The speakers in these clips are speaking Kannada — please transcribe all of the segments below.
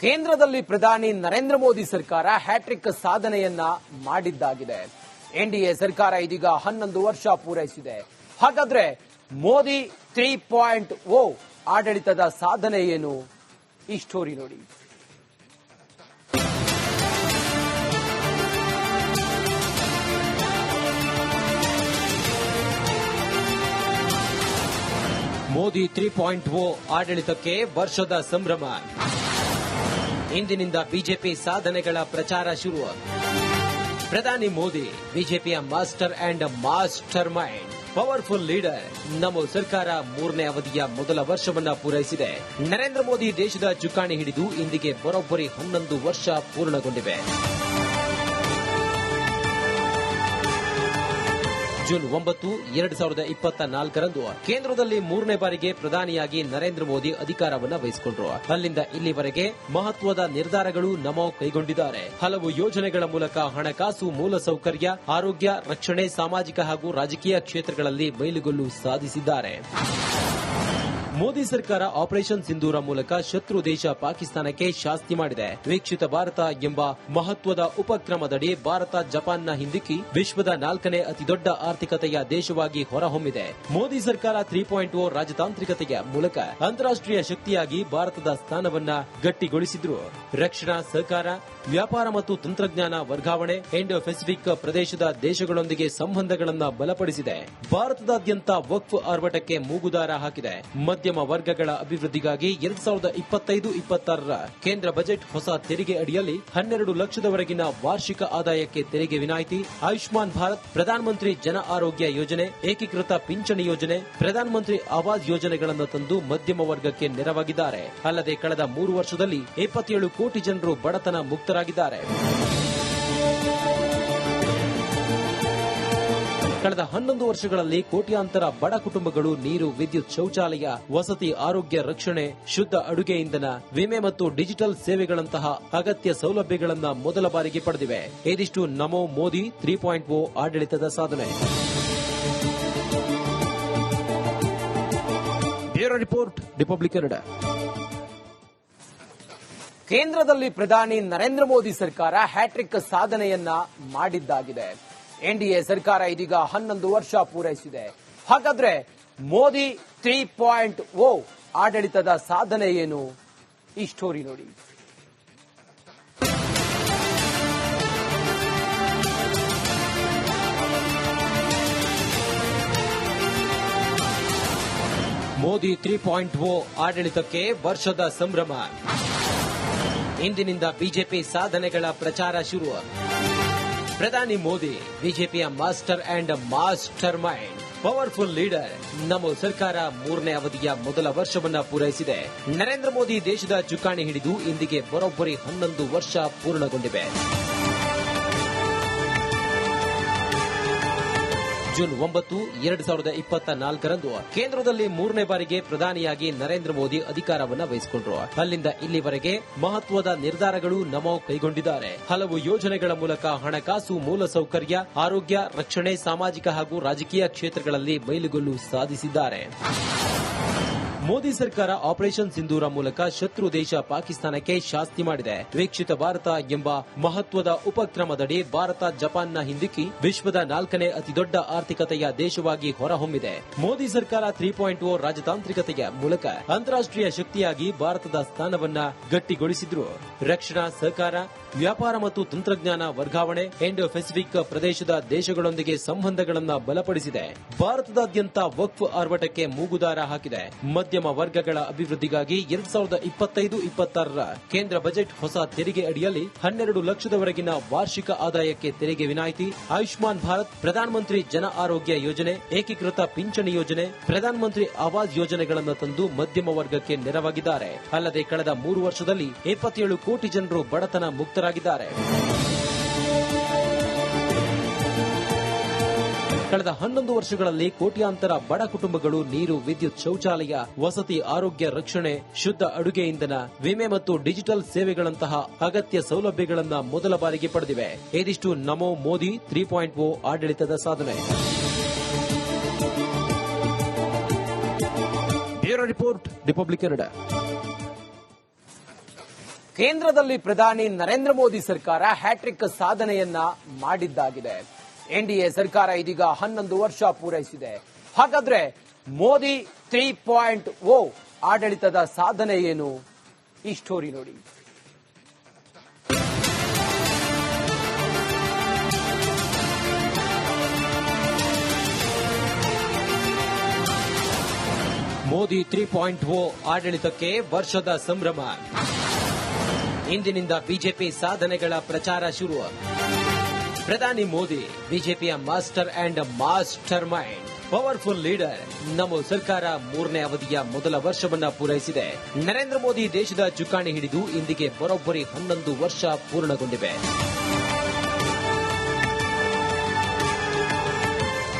ಕೇಂದ್ರದಲ್ಲಿ ಪ್ರಧಾನಿ ನರೇಂದ್ರ ಮೋದಿ ಸರ್ಕಾರ ಹ್ಯಾಟ್ರಿಕ್ ಸಾಧನೆಯನ್ನ ಮಾಡಿದ್ದಾಗಿದೆ. ಎನ್ಡಿಎ ಸರ್ಕಾರ ಇದೀಗ ಹನ್ನೊಂದು ವರ್ಷ ಪೂರೈಸಿದೆ. ಹಾಗಾದ್ರೆ ಮೋದಿ ತ್ರೀ ಪಾಯಿಂಟ್ ಓ ಆಡಳಿತದ ಸಾಧನೆ ಏನು? ಈ ಸ್ಟೋರಿ ನೋಡಿ. ಮೋದಿ ತ್ರೀ ಪಾಯಿಂಟ್ ಓ ಆಡಳಿತಕ್ಕೆ ವರ್ಷದ ಸಂಭ್ರಮ. ಇಂದಿನಿಂದ ಬಿಜೆಪಿ ಸಾಧನೆಗಳ ಪ್ರಚಾರ ಶುರು ಪ್ರಧಾನಿ ಮೋದಿ, ಬಿಜೆಪಿಯ master and mastermind, powerful leader. ನಮ್ಮ ಸರ್ಕಾರ ಮೂರನೇ ಅವಧಿಯ ಮೊದಲ ವರ್ಷವನ್ನ ಪೂರೈಸಿದೆ. ನರೇಂದ್ರ ಮೋದಿ ದೇಶದ ಚುಕ್ಕಾಣಿ ಹಿಡಿದು ಇಂದಿಗೆ ಬರೋಬ್ಬರಿ ಹನ್ನೊಂದು ವರ್ಷ ಪೂರ್ಣಗೊಂಡಿವೆ. ಜೂನ್ ಒಂಬತ್ತು, ಎರಡ್ ಸಾವಿರದ ಇಪ್ಪತ್ತ ನಾಲ್ಕರಂದು ಕೇಂದ್ರದಲ್ಲಿ ಮೂರನೇ ಬಾರಿಗೆ ಪ್ರಧಾನಿಯಾಗಿ ನರೇಂದ್ರ ಮೋದಿ ಅಧಿಕಾರವನ್ನು ವಹಿಸಿಕೊಂಡರು. ಅಲ್ಲಿಂದ ಇಲ್ಲಿವರೆಗೆ ಮಹತ್ವದ ನಿರ್ಧಾರಗಳು ನಮೋ ಕೈಗೊಂಡಿದ್ದಾರೆ. ಹಲವು ಯೋಜನೆಗಳ ಮೂಲಕ ಹಣಕಾಸು ಮೂಲಸೌಕರ್ಯ, ಆರೋಗ್ಯ, ರಕ್ಷಣೆ, ಸಾಮಾಜಿಕ ಹಾಗೂ ರಾಜಕೀಯ ಕ್ಷೇತ್ರಗಳಲ್ಲಿ ಮೈಲುಗಲ್ಲು ಸಾಧಿಸಿದ್ದಾರೆ. ಮೋದಿ ಸರ್ಕಾರ ಆಪರೇಷನ್ ಸಿಂಧೂರ ಮೂಲಕ ಶತ್ರು ದೇಶ ಪಾಕಿಸ್ತಾನಕ್ಕೆ ಶಾಸ್ತಿ ಮಾಡಿದೆ. ವೀಕ್ಷಿತ ಭಾರತ ಎಂಬ ಮಹತ್ವದ ಉಪಕ್ರಮದಡಿ ಭಾರತ ಜಪಾನ್ನ ಹಿಂದಿಕ್ಕಿ ವಿಶ್ವದ ನಾಲ್ಕನೇ ಅತಿದೊಡ್ಡ ಆರ್ಥಿಕತೆಯ ದೇಶವಾಗಿ ಹೊರಹೊಮ್ಮಿದೆ. ಮೋದಿ ಸರ್ಕಾರ ತ್ರೀ ಪಾಯಿಂಟ್ ಓ ರಾಜತಾಂತ್ರಿಕತೆಯ ಮೂಲಕ ಅಂತಾರಾಷ್ಟೀಯ ಶಕ್ತಿಯಾಗಿ ಭಾರತದ ಸ್ಥಾನವನ್ನ ಗಟ್ಟಿಗೊಳಿಸಿದ್ರು. ರಕ್ಷಣಾ ಸಹಕಾರ, ವ್ಯಾಪಾರ ಮತ್ತು ತಂತ್ರಜ್ಞಾನ ವರ್ಗಾವಣೆ ಇಂಡೋ ಪೆಸಿಫಿಕ್ ಪ್ರದೇಶದ ದೇಶಗಳೊಂದಿಗೆ ಸಂಬಂಧಗಳನ್ನು ಬಲಪಡಿಸಿದೆ. ಭಾರತದಾದ್ಯಂತ ವಕ್ಫ್ ಆರ್ಭಟಕ್ಕೆ ಮೂಗುದಾರ ಹಾಕಿದೆ. ಮಧ್ಯಮ ವರ್ಗಗಳ ಅಭಿವೃದ್ಧಿಗಾಗಿ ಎರಡ್ ಸಾವಿರದ ಇಪ್ಪತ್ತೈದು, ಇಪ್ಪತ್ತಾರರ ಕೇಂದ್ರ ಬಜೆಟ್ ಹೊಸ ತೆರಿಗೆ ಅಡಿಯಲ್ಲಿ ಹನ್ನೆರಡು ಲಕ್ಷದವರೆಗಿನ ವಾರ್ಷಿಕ ಆದಾಯಕ್ಕೆ ತೆರಿಗೆ ವಿನಾಯಿತಿ, ಆಯುಷ್ಮಾನ್ ಭಾರತ್ ಪ್ರಧಾನಮಂತ್ರಿ ಜನ ಆರೋಗ್ಯ ಯೋಜನೆ, ಏಕೀಕೃತ ಪಿಂಚಣಿ ಯೋಜನೆ, ಪ್ರಧಾನಮಂತ್ರಿ ಆವಾಸ್ ಯೋಜನೆಗಳನ್ನು ತಂದು ಮಧ್ಯಮ ವರ್ಗಕ್ಕೆ ನೆರವಾಗಿದ್ದಾರೆ. ಅಲ್ಲದೆ ಕಳೆದ ಮೂರು ವರ್ಷದಲ್ಲಿ ಇಪ್ಪತ್ತೇಳು ಕೋಟಿ ಜನರು ಬಡತನ ಮುಕ್ತರಾಗಿದ್ದಾರೆ. ಕಳೆದ ಹನ್ನೊಂದು ವರ್ಷಗಳಲ್ಲಿ ಕೋಟ್ಯಾಂತರ ಬಡ ಕುಟುಂಬಗಳು ನೀರು ವಿದ್ಯುತ್ ಶೌಚಾಲಯ ವಸತಿ ಆರೋಗ್ಯ ರಕ್ಷಣೆ ಶುದ್ಧ ಅಡುಗೆ ಇಂಧನ ವಿಮೆ ಮತ್ತು ಡಿಜಿಟಲ್ ಸೇವೆಗಳಂತಹ ಅಗತ್ಯ ಸೌಲಭ್ಯಗಳನ್ನ ಮೊದಲ ಬಾರಿಗೆ ಪಡೆದಿವೆ. ಇದಿಷ್ಟು ನಮೋ ಮೋದಿ ತ್ರೀ ಪಾಯಿಂಟ್ ಓ ಆಡಳಿತದ ಸಾಧನೆ. Report republic Kannada. ಕೇಂದ್ರದಲ್ಲಿ ಪ್ರಧಾನಿ ನರೇಂದ್ರ ಮೋದಿ ಸರ್ಕಾರ ಹ್ಯಾಟ್ರಿಕ್ ಸಾಧನೆಯನ್ನ ಮಾಡಿದ್ದಾಗಿದೆ. ಎನ್ಡಿಎ ಸರ್ಕಾರ ಇದೀಗ ಹನ್ನೊಂದು ವರ್ಷ ಪೂರೈಸಿದೆ. ಹಾಗಾದ್ರೆ ಮೋದಿ ತ್ರೀ ಪಾಯಿಂಟ್ ಓ ಆಡಳಿತದ ಸಾಧನೆ ಏನು? ಈ ಸ್ಟೋರಿ ನೋಡಿ. ಮೋದಿ ತ್ರೀ ಪಾಯಿಂಟ್ ಓ ಆಡಳಿತಕ್ಕೆ ವರ್ಷದ ಸಂಭ್ರಮ. ಇಂದಿನಿಂದ ಬಿಜೆಪಿ ಸಾಧನೆಗಳ ಪ್ರಚಾರ ಶುರು. ಪ್ರಧಾನಿ ಮೋದಿ, ಬಿಜೆಪಿಯ master and mastermind, powerful leader. ನಮ್ಮ ಸರ್ಕಾರ ಮೂರನೇ ಅವಧಿಯ ಮೊದಲ ವರ್ಷವನ್ನ ಪೂರೈಸಿದೆ. ನರೇಂದ್ರ ಮೋದಿ ದೇಶದ ಚುಕ್ಕಾಣಿ ಹಿಡಿದು ಇಂದಿಗೆ ಬರೋಬ್ಬರಿ ಹನ್ನೊಂದು ವರ್ಷ ಪೂರ್ಣಗೊಂಡಿವೆ. ಜೂನ್ ಒಂಬತ್ತು, ಎರಡ್ ಸಾವಿರದ ಇಪ್ಪತ್ತ ನಾಲ್ಕರಂದು ಕೇಂದ್ರದಲ್ಲಿ ಮೂರನೇ ಬಾರಿಗೆ ಪ್ರಧಾನಿಯಾಗಿ ನರೇಂದ್ರ ಮೋದಿ ಅಧಿಕಾರವನ್ನು ವಹಿಸಿಕೊಂಡರು. ಅಲ್ಲಿಂದ ಇಲ್ಲಿವರೆಗೆ ಮಹತ್ವದ ನಿರ್ಧಾರಗಳು ನಮೋ ಕೈಗೊಂಡಿದ್ದಾರೆ. ಹಲವು ಯೋಜನೆಗಳ ಮೂಲಕ ಹಣಕಾಸು ಮೂಲಸೌಕರ್ಯ, ಆರೋಗ್ಯ, ರಕ್ಷಣೆ, ಸಾಮಾಜಿಕ ಹಾಗೂ ರಾಜಕೀಯ ಕ್ಷೇತ್ರಗಳಲ್ಲಿ ಮೈಲುಗಲ್ಲು ಸಾಧಿಸಿದ್ದಾರೆ. ಮೋದಿ ಸರ್ಕಾರ ಆಪರೇಷನ್ ಸಿಂಧೂರ ಮೂಲಕ ಶತ್ರು ದೇಶ ಪಾಕಿಸ್ತಾನಕ್ಕೆ ಶಾಸ್ತಿ ಮಾಡಿದೆ. ವೀಕ್ಷಿತ ಭಾರತ ಎಂಬ ಮಹತ್ವದ ಉಪಕ್ರಮದಡಿ ಭಾರತ ಜಪಾನ್ನ ಹಿಂದಿಕ್ಕಿ ವಿಶ್ವದ ನಾಲ್ಕನೇ ಅತಿದೊಡ್ಡ ಆರ್ಥಿಕತೆಯ ದೇಶವಾಗಿ ಹೊರಹೊಮ್ಮಿದೆ. ಮೋದಿ ಸರ್ಕಾರ ತ್ರೀ ಪಾಯಿಂಟ್ ಓ ರಾಜತಾಂತ್ರಿಕತೆಯ ಮೂಲಕ ಅಂತಾರಾಷ್ಟೀಯ ಶಕ್ತಿಯಾಗಿ ಭಾರತದ ಸ್ಥಾನವನ್ನ ಗಟ್ಟಿಗೊಳಿಸಿದ್ರು. ರಕ್ಷಣಾ ಸಹಕಾರ, ವ್ಯಾಪಾರ ಮತ್ತು ತಂತ್ರಜ್ಞಾನ ವರ್ಗಾವಣೆ, ಇಂಡೋ ಪೆಸಿಫಿಕ್ ಪ್ರದೇಶದ ದೇಶಗಳೊಂದಿಗೆ ಸಂಬಂಧಗಳನ್ನು ಬಲಪಡಿಸಿದೆ. ಭಾರತದಾದ್ಯಂತ ವಕ್ಫ್ ಆರ್ಭಟಕ್ಕೆ ಮೂಗುದಾರ ಹಾಕಿದೆ. ಮಧ್ಯಮ ವರ್ಗಗಳ ಅಭಿವೃದ್ಧಿಗಾಗಿ ಎರಡ್ ಸಾವಿರದ ಇಪ್ಪತ್ತೈದು, ಇಪ್ಪತ್ತಾರರ ಕೇಂದ್ರ ಬಜೆಟ್ ಹೊಸ ತೆರಿಗೆ ಅಡಿಯಲ್ಲಿ ಹನ್ನೆರಡು ಲಕ್ಷದವರೆಗಿನ ವಾರ್ಷಿಕ ಆದಾಯಕ್ಕೆ ತೆರಿಗೆ ವಿನಾಯಿತಿ, ಆಯುಷ್ಮಾನ್ ಭಾರತ್ ಪ್ರಧಾನಮಂತ್ರಿ ಜನ ಆರೋಗ್ಯ ಯೋಜನೆ, ಏಕೀಕೃತ ಪಿಂಚಣಿ ಯೋಜನೆ, ಪ್ರಧಾನಮಂತ್ರಿ ಆವಾಸ್ ಯೋಜನೆಗಳನ್ನು ತಂದು ಮಧ್ಯಮ ವರ್ಗಕ್ಕೆ ನೆರವಾಗಿದ್ದಾರೆ. ಅಲ್ಲದೆ ಕಳೆದ ಮೂರು ವರ್ಷದಲ್ಲಿ ಇಪ್ಪತ್ತೇಳು ಕೋಟಿ ಜನರು ಬಡತನ ಮುಕ್ತರಾಗಿದ್ದಾರೆ. ಕಳೆದ ಹನ್ನೊಂದು ವರ್ಷಗಳಲ್ಲಿ ಕೋಟ್ಯಾಂತರ ಬಡ ಕುಟುಂಬಗಳು ನೀರು ವಿದ್ಯುತ್ ಶೌಚಾಲಯ ವಸತಿ ಆರೋಗ್ಯ ರಕ್ಷಣೆ ಶುದ್ಧ ಅಡುಗೆ ಇಂಧನ ವಿಮೆ ಮತ್ತು ಡಿಜಿಟಲ್ ಸೇವೆಗಳಂತಹ ಅಗತ್ಯ ಸೌಲಭ್ಯಗಳನ್ನು ಮೊದಲ ಬಾರಿಗೆ ಪಡೆದಿವೆ. ಇದಿಷ್ಟು ನಮೋ ಮೋದಿ ತ್ರೀ ಪಾಯಿಂಟ್ ಓ ಆಡಳಿತದ ಸಾಧನೆ. Bureau report republic Kannada. ಕೇಂದ್ರದಲ್ಲಿ ಪ್ರಧಾನಿ ನರೇಂದ್ರ ಮೋದಿ ಸರ್ಕಾರ ಹ್ಯಾಟ್ರಿಕ್ ಸಾಧನೆಯನ್ನ ಮಾಡಿದ್ದಾಗಿದೆ. ಎನ್ಡಿಎ ಸರ್ಕಾರ ಇದೀಗ ಹನ್ನೊಂದು ವರ್ಷ ಪೂರೈಸಿದೆ. ಹಾಗಾದ್ರೆ ಮೋದಿ ತ್ರೀ ಪಾಯಿಂಟ್ ಓ ಆಡಳಿತದ ಸಾಧನೆ ಏನು? ಈ ಸ್ಟೋರಿ ನೋಡಿ. ಮೋದಿ ತ್ರೀ ಪಾಯಿಂಟ್ ಓ ಆಡಳಿತಕ್ಕೆ ವರ್ಷದ ಸಂಭ್ರಮ. ಇಂದಿನಿಂದ ಬಿಜೆಪಿ ಸಾಧನೆಗಳ ಪ್ರಚಾರ ಶುರು. ಪ್ರಧಾನಿ ಮೋದಿ, ಬಿಜೆಪಿಯ master and mastermind, powerful leader. ನಮ್ಮ ಸರ್ಕಾರ ಮೂರನೇ ಅವಧಿಯ ಮೊದಲ ವರ್ಷವನ್ನ ಪೂರೈಸಿದೆ. ನರೇಂದ್ರ ಮೋದಿ ದೇಶದ ಚುಕ್ಕಾಣಿ ಹಿಡಿದು ಇಂದಿಗೆ ಬರೋಬ್ಬರಿ ಹನ್ನೊಂದು ವರ್ಷ ಪೂರ್ಣಗೊಂಡಿವೆ.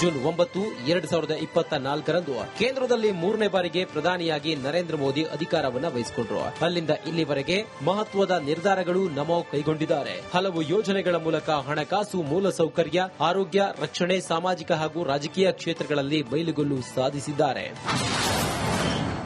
ಜೂನ್ ಒಂಬತ್ತು, ಎರಡ್ ಸಾವಿರದ ಇಪ್ಪತ್ತ ನಾಲ್ಕರಂದು ಕೇಂದ್ರದಲ್ಲಿ ಮೂರನೇ ಬಾರಿಗೆ ಪ್ರಧಾನಿಯಾಗಿ ನರೇಂದ್ರ ಮೋದಿ ಅಧಿಕಾರವನ್ನು ವಹಿಸಿಕೊಂಡರು. ಅಲ್ಲಿಂದ ಇಲ್ಲಿವರೆಗೆ ಮಹತ್ವದ ನಿರ್ಧಾರಗಳು ನಮೋ ಕೈಗೊಂಡಿದ್ದಾರೆ. ಹಲವು ಯೋಜನೆಗಳ ಮೂಲಕ ಹಣಕಾಸು ಮೂಲಸೌಕರ್ಯ, ಆರೋಗ್ಯ, ರಕ್ಷಣೆ, ಸಾಮಾಜಿಕ ಹಾಗೂ ರಾಜಕೀಯ ಕ್ಷೇತ್ರಗಳಲ್ಲಿ ಬಯಲುಗೊಲ್ಲು ಸಾಧಿಸಿದ್ದಾರೆ.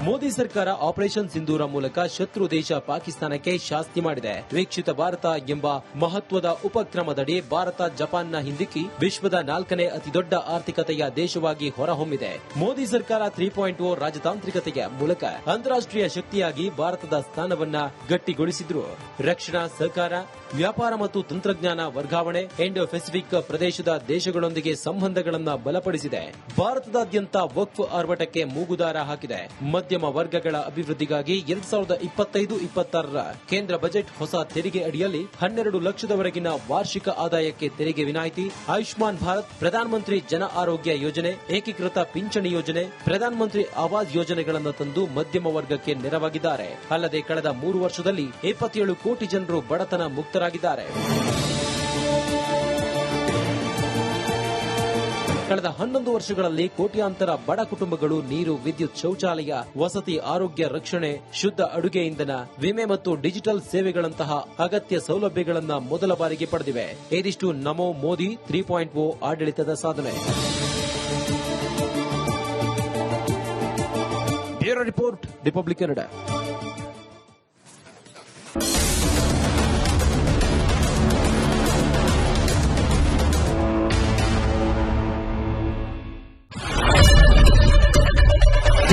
ಮೋದಿ ಸರ್ಕಾರ ಆಪರೇಷನ್ ಸಿಂಧೂರ ಮೂಲಕ ಶತ್ರು ದೇಶ ಪಾಕಿಸ್ತಾನಕ್ಕೆ ಶಾಸ್ತಿ ಮಾಡಿದೆ. ವೀಕ್ಷಿತ ಭಾರತ ಎಂಬ ಮಹತ್ವದ ಉಪಕ್ರಮದಡಿ ಭಾರತ ಜಪಾನ್ನ ಹಿಂದಿಕ್ಕಿ ವಿಶ್ವದ ನಾಲ್ಕನೇ ಅತಿದೊಡ್ಡ ಆರ್ಥಿಕತೆಯ ದೇಶವಾಗಿ ಹೊರಹೊಮ್ಮಿದೆ. ಮೋದಿ ಸರ್ಕಾರ ತ್ರೀ ಪಾಯಿಂಟ್ ಓ ರಾಜತಾಂತ್ರಿಕತೆಯ ಮೂಲಕ ಅಂತಾರಾಷ್ಟೀಯ ಶಕ್ತಿಯಾಗಿ ಭಾರತದ ಸ್ಥಾನವನ್ನ ಗಟ್ಟಿಗೊಳಿಸಿದ್ರು. ರಕ್ಷಣಾ ಸಹಕಾರ, ವ್ಯಾಪಾರ ಮತ್ತು ತಂತ್ರಜ್ಞಾನ ವರ್ಗಾವಣೆ, ಇಂಡೋ ಪೆಸಿಫಿಕ್ ಪ್ರದೇಶದ ದೇಶಗಳೊಂದಿಗೆ ಸಂಬಂಧಗಳನ್ನು ಬಲಪಡಿಸಿದೆ. ಭಾರತದಾದ್ಯಂತ ವಕ್ಫ್ ಆರ್ಭಟಕ್ಕೆ ಮೂಗುದಾರ ಹಾಕಿದೆ. ಮಧ್ಯಮ ವರ್ಗಗಳ ಅಭಿವೃದ್ಧಿಗಾಗಿ ಎರಡ್ ಸಾವಿರದ ಇಪ್ಪತ್ತೈದು, ಇಪ್ಪತ್ತಾರರ ಕೇಂದ್ರ ಬಜೆಟ್ ಹೊಸ ತೆರಿಗೆ ಅಡಿಯಲ್ಲಿ ಹನ್ನೆರಡು ಲಕ್ಷದವರೆಗಿನ ವಾರ್ಷಿಕ ಆದಾಯಕ್ಕೆ ತೆರಿಗೆ ವಿನಾಯಿತಿ, ಆಯುಷ್ಮಾನ್ ಭಾರತ್ ಪ್ರಧಾನಮಂತ್ರಿ ಜನ ಆರೋಗ್ಯ ಯೋಜನೆ, ಏಕೀಕೃತ ಪಿಂಚಣಿ ಯೋಜನೆ, ಪ್ರಧಾನಮಂತ್ರಿ ಆವಾಸ್ ಯೋಜನೆಗಳನ್ನು ತಂದು ಮಧ್ಯಮ ವರ್ಗಕ್ಕೆ ನೆರವಾಗಿದ್ದಾರೆ. ಅಲ್ಲದೆ ಕಳೆದ ಮೂರು ವರ್ಷದಲ್ಲಿ ಇಪ್ಪತ್ತೇಳು ಕೋಟಿ ಜನರು ಬಡತನ ಮುಕ್ತರಾಗಿದ್ದಾರೆ. ಕಳೆದ ಹನ್ನೊಂದು ವರ್ಷಗಳಲ್ಲಿ ಕೋಟ್ಯಾಂತರ ಬಡ ಕುಟುಂಬಗಳು ನೀರು, ವಿದ್ಯುತ್ ಶೌಚಾಲಯ, ವಸತಿ, ಆರೋಗ್ಯ, ರಕ್ಷಣೆ, ಶುದ್ಧ ಅಡುಗೆ ಇಂಧನ, ವಿಮೆ ಮತ್ತು ಡಿಜಿಟಲ್ ಸೇವೆಗಳಂತಹ ಅಗತ್ಯ ಸೌಲಭ್ಯಗಳನ್ನು ಮೊದಲ ಬಾರಿಗೆ ಪಡೆದಿವೆ. ಇದಿಷ್ಟು ನಮೋ ಮೋದಿ ತ್ರೀ ಪಾಯಿಂಟ್ ಓ ಆಡಳಿತದ ಸಾಧನೆ. Bureau report, republic Kannada.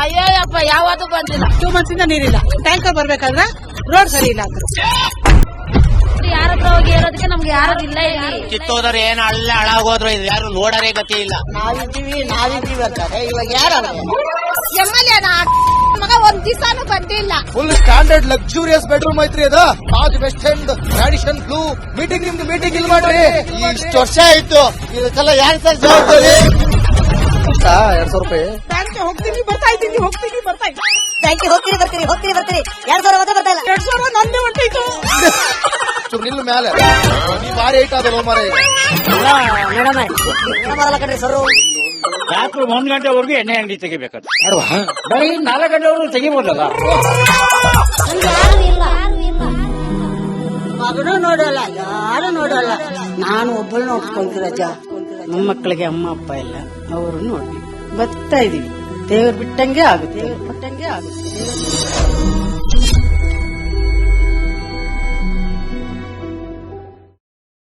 Ayyappa ಯಾವತ್ತೂ ಬಂದಿಲ್ಲ. ಟೂ ಮಂತ್ಸ್ ಇಂದ ನೀರಿಲ್ಲ ಟ್ಯಾಂಕರ್ ಬರ್ಬೇಕಾದ್ರೆ ರೋಡ್ ಸರಿ ಇಲ್ಲ ಅಂತ. ಯಾರ ಹತ್ರ ಹೋಗಿ ಹೇಳೋದಕ್ಕೆ ನಮ್ಗೆ ಯಾರು ಇಲ್ಲ ಇಲ್ಲಿ. ಕಿತ್ತೋದ್ರೆ ಏನು ಅಲ್ಲ ಹಾಳಾಗೋದ್ರು ಇದು ಯಾರು ನೋಡರೇ ಗತಿ ಇಲ್ಲ. ನಾವಿದ್ದೀವಿ ನಾವಿದ್ದೀವಿ ಅಂತಾರೆ. ಇವಾಗ ಯಾರು ಎಂ ಎಲ್ ಮಗ ಒಂದ್ ದಿವಸಾನು ಬಂದಿಲ್ಲ. ಫುಲ್ ಸ್ಟ್ಯಾಂಡರ್ಡ್ ಲಕ್ಸುರಿಯಸ್ ಬೆಡ್ರೂಮ್ ಐತ್ರಿ ಅದ. ಆಜ್ west end tradition blue meeting ನಿಮ್ದು ಮೀಟಿಂಗ್ ಇಲ್ಲಿ ಮಾಡ್ರಿ. ಇಷ್ಟು ವರ್ಷ ಆಯ್ತು. ಇದಕ್ಕೆಲ್ಲ ಯಾರು ಸರ್ ಜವಾಬ್ದಾರಿ? ಎಷ್ಟಾ? ಎರಡ್ ಸಾವಿರ ರೂಪಾಯಿ. ಬ್ಯಾಂಕ್ ಹೋಗ್ತೀನಿ ಬರ್ತಾ ಇದ್ದೀನಿ ಹೋಗ್ತೀನಿ ಬರ್ತಾ ಇದ್ದೀನಿ. ಬ್ಯಾಂಕಿಗೆ ಹೋಗ್ತೀರಿ ಬರ್ತೀನಿ ಹೋಗ್ತೀನಿ ಬರ್ತೀನಿ. ಎರಡ್ ಸಾವಿರ ಮಾತ್ರ ಬರ್ತಾ ಇಲ್ಲ. ಎರಡ್ ಸಾವಿರ ನಂದೇ ಹೊಂಟೈತು ಚೂರು ನಿಲ್ಲು ಮ್ಯಾಲೆ. ನೀ ಭಾರಿ ಐಟ್ ಅದ ಮಾರ. ಮೇಡಮ್ ಬರಲ್ಲ ಕಣ್ರಿ ಸರ್. ರಾತ್ರಿ ಒಂದ್ ಗಂಟೆವರೆಗೂ ಎಣ್ಣೆ ಅಂಗಡಿ ತೆಗಿಬೇಕು ಬರೀ ನಾಲ್ಕು ಗಂಟೆವರೆಗೂ ತೆಗಿಬೋದಲ್ಲ? ಮಗನೂ ನೋಡಲ್ಲ ಯಾರು ನೋಡಲ್ಲ. ನಾನು ಒಬ್ಬಳು ನೋಡ್ಕೊಂತೀನಿ ರಜಾ. ನಮ್ಮ ಮಕ್ಕಳಿಗೆ ಅಮ್ಮ, ಅಪ್ಪ ಇಲ್ಲ ಅವರು ನೋಡಿ ಬರ್ತಾ ಇದೀವಿ. ದೇವ್ರು ಬಿಟ್ಟಂಗೆ ಆಗುತ್ತೆ. ದೇವ್ರು ಬಿಟ್ಟಂಗೆ ಆಗುತ್ತೆ.